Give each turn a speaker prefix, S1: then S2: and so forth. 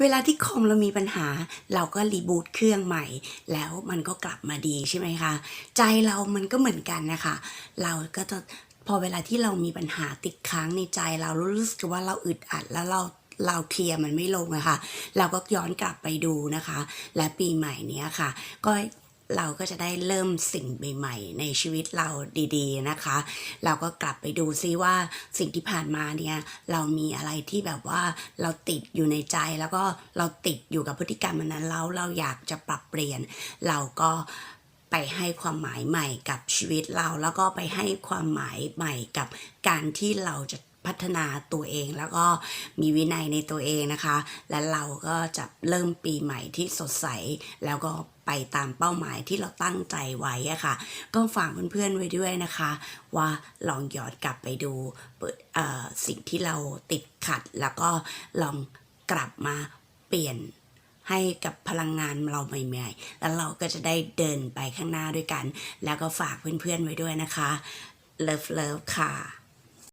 S1: เวลาที่คอมเรามีปัญหา เราก็รีบูตเครื่องใหม่ แล้วมันก็กลับมาดีใช่ไหมคะ ใจเรามันก็เหมือนกันนะคะ เราก็จะพอเวลาที่เรามีปัญหาติดค้างในใจเรารู้สึกว่าเราอึดอัดแล้วเราเราเคลียร์มันไม่ลงอะค่ะ เราก็ย้อนกลับไปดูนะคะ และปีใหม่เนี้ยค่ะ ก็ เราก็จะได้เริ่มสิ่งใหม่ ๆ ในชีวิตเราดีๆนะคะ เราก็กลับไปดูซิว่าสิ่งที่ผ่านมาเนี่ยเรามีอะไรที่แบบว่าเราติดอยู่ในใจแล้วก็เราติดอยู่กับพฤติกรรมนั้นแล้วเราอยากจะปรับเปลี่ยน เราก็ไปให้ความหมายใหม่กับชีวิตเรา แล้วก็ไปให้ความหมายใหม่กับการที่เราจะ พัฒนาตัวเองแล้วก็มีวินัยในตัวเองนะคะ และเราก็จะเริ่มปีใหม่ที่สดใส แล้วก็ไปตามเป้าหมายที่เราตั้งใจไว้อะค่ะ ก็ฝากเพื่อนๆไว้ด้วยนะคะ ว่าลองย้อนกลับไปดูเปิดเอ่อสิ่งที่เราติดขัด แล้วก็ลองกลับมาเปลี่ยนให้กับพลังงานเราใหม่ๆ แล้วเราก็จะได้เดินไปข้างหน้าด้วยกัน แล้วก็ฝากเพื่อนๆไว้ด้วยนะคะ เลิฟเลิฟค่ะ